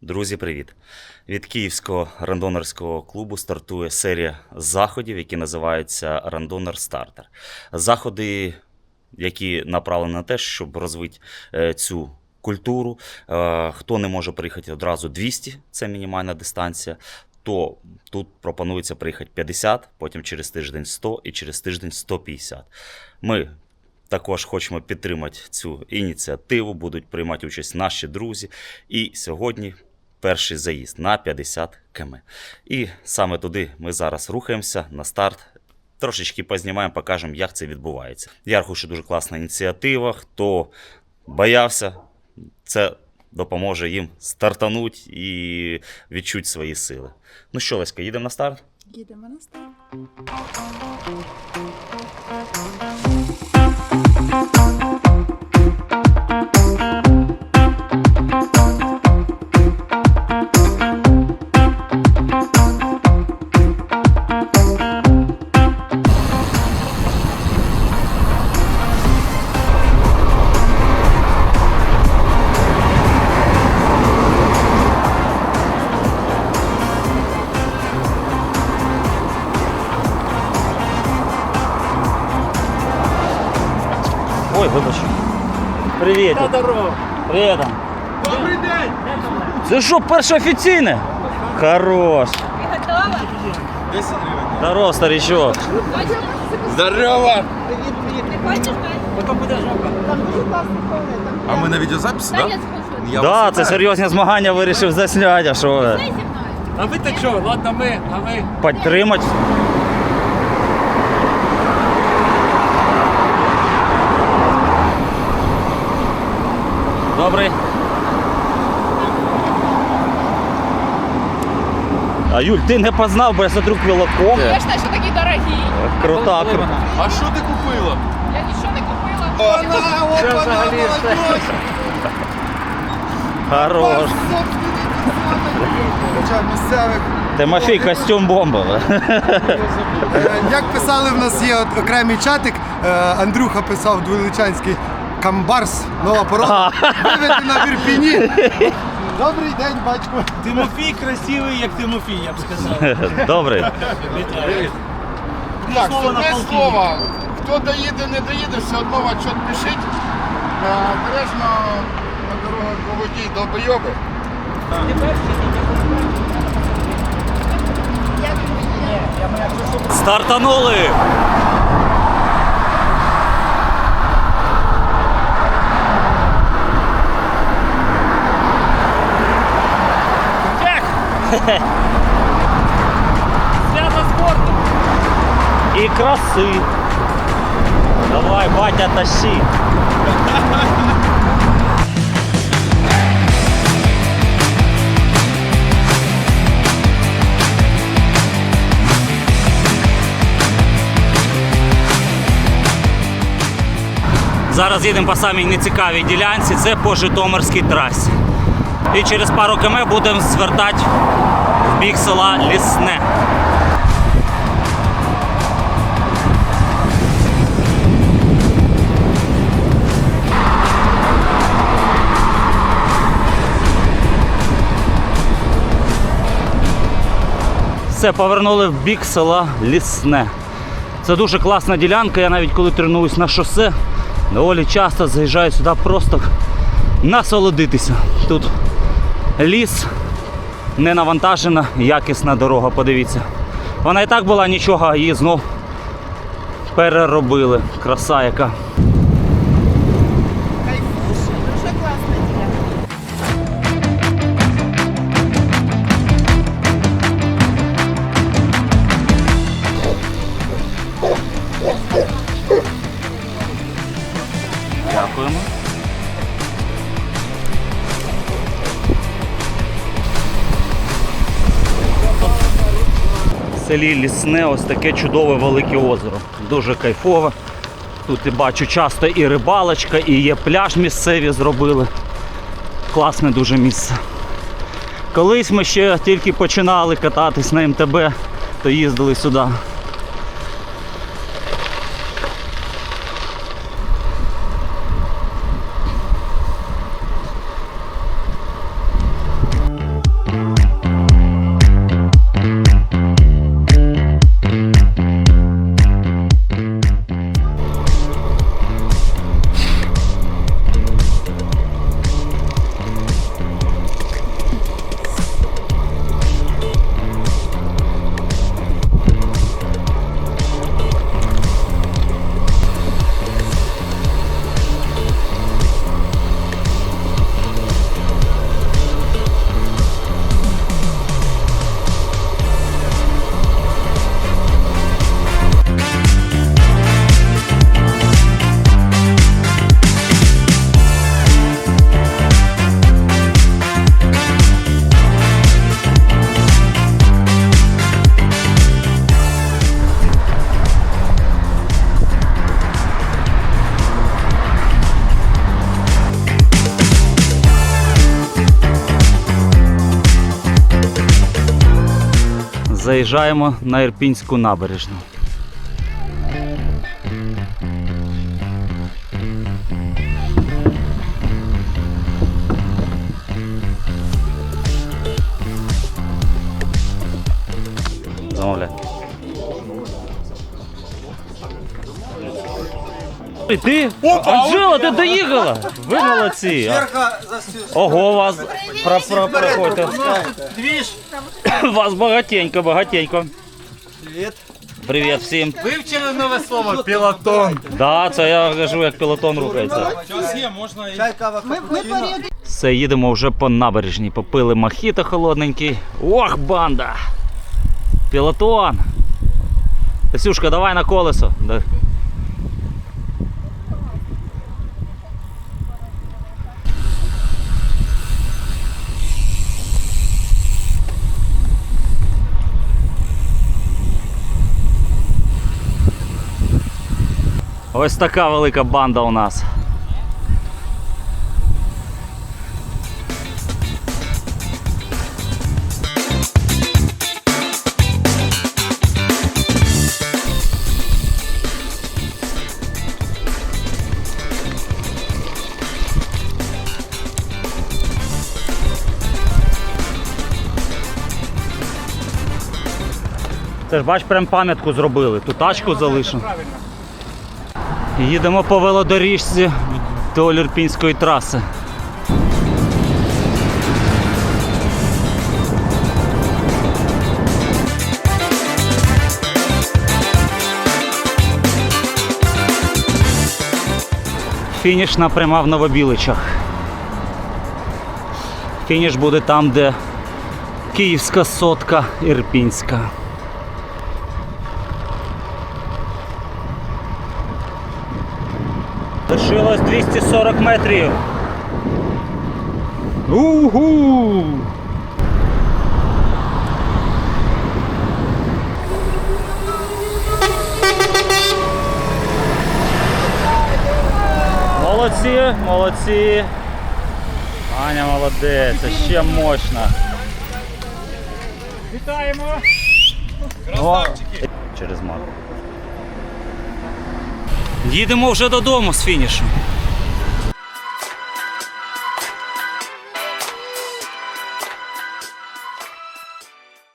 Друзі, привіт! Від Київського рандонерського клубу стартує серія заходів, які називаються Рандонер Стартер. Заходи, які направлені на те, щоб розвити е, цю культуру. Е, Хто не може приїхати одразу 200, це мінімальна дистанція. То тут пропонується приїхати 50, потім через тиждень 100 і через тиждень 150. Ми також хочемо підтримати цю ініціативу, будуть приймати участь наші друзі. І сьогодні перший заїзд на 50 км. І саме туди ми зараз рухаємося на старт. Трошечки познімаємо, покажемо, як це відбувається. Я що дуже класна ініціатива. Хто боявся, це допоможе їм стартануть і відчути свої сили. Ну що, Леська, їдемо на старт? Їдемо на старт. Ой, вибач. Привіт. Привіт. Добрий день! Це що, перше офіційне? Хорош. Готова? 10 гривень. Здорово, старичок. Здорово! Не хочеш? Потім буде жопа. Там дуже класний туалет. А ми на відеозаписі, так? Я Да, це серйозні змагання вирішив засняти, а що ви? А ви то що? Ладно, ми, а ви. Підтримати. Добрий. А Юль, ти не познав, бо я смотрю квілоком. Звісно, що такі дорогі. Крута, крута. А що ти купила? Я нічого не купила. Вона, Це взагалі все. Хорош. Хоча місцевих. Тимофій, костюм бомба. Е, Як писали, в нас є от окремий чатик, е, Андрюха писав дволичанський камбарс, нова порода, виведена в Ірпіні. Добрий день, батько. Тимофій красивий, як Тимофій, я б сказав. Добрий. Так, Слово на одне полтинник. слово. Хто доїде, не доїде, все одно в отчет пишіть. Е, Обережно на дорогах по воді долбойоби. Стартанули. Свято спорту! І краси. Давай, батя, тащи. Зараз їдемо по самій нецікавій ділянці, це по Житомирській трасі. І через пару км будемо звертати в бік села Лісне. Все, повернули в бік села Лісне. Це дуже класна ділянка. Я навіть коли тренуюсь на шосе, доволі часто заїжджаю сюди просто насолодитися. Тут ліс, не навантажена, якісна дорога, подивіться. Вона і так була нічого, а її знов переробили. Краса яка. Дякуємо. Селі Лісне ось таке чудове велике озеро. Дуже кайфове. Тут і бачу часто і рибалочка, і є пляж місцеві зробили. Класне дуже місце. Колись ми ще тільки починали кататись на МТБ, то їздили сюди. Заїжджаємо на Ірпінську набережну. І ти? Анжела, ти доїхала? Ви молодці. Ого, вас про, про, проходьте. Вас багатенько, багатенько. Привіт. Привіт всім. Вивчили нове слово пілотон. Да, це я кажу, як пілотон рухається. Чай, кава, капучино. Все, їдемо вже по набережній. Попили мохіто холодненький. Ох, банда! Пілотон! Тасюшка, давай на колесо. Ось така велика банда у нас. Це ж бач, прям пам'ятку зробили. Ту тачку залишив. Їдемо по велодоріжці до Лірпінської траси. Фінішна пряма в Новобіличах. Фініш буде там, де Київська сотка Ірпінська. Лишилось 240 метрів. Угу! Молодці, молодці. Аня молодець, це ще мощно. Вітаємо! Через мат. Їдемо вже додому з фінішу.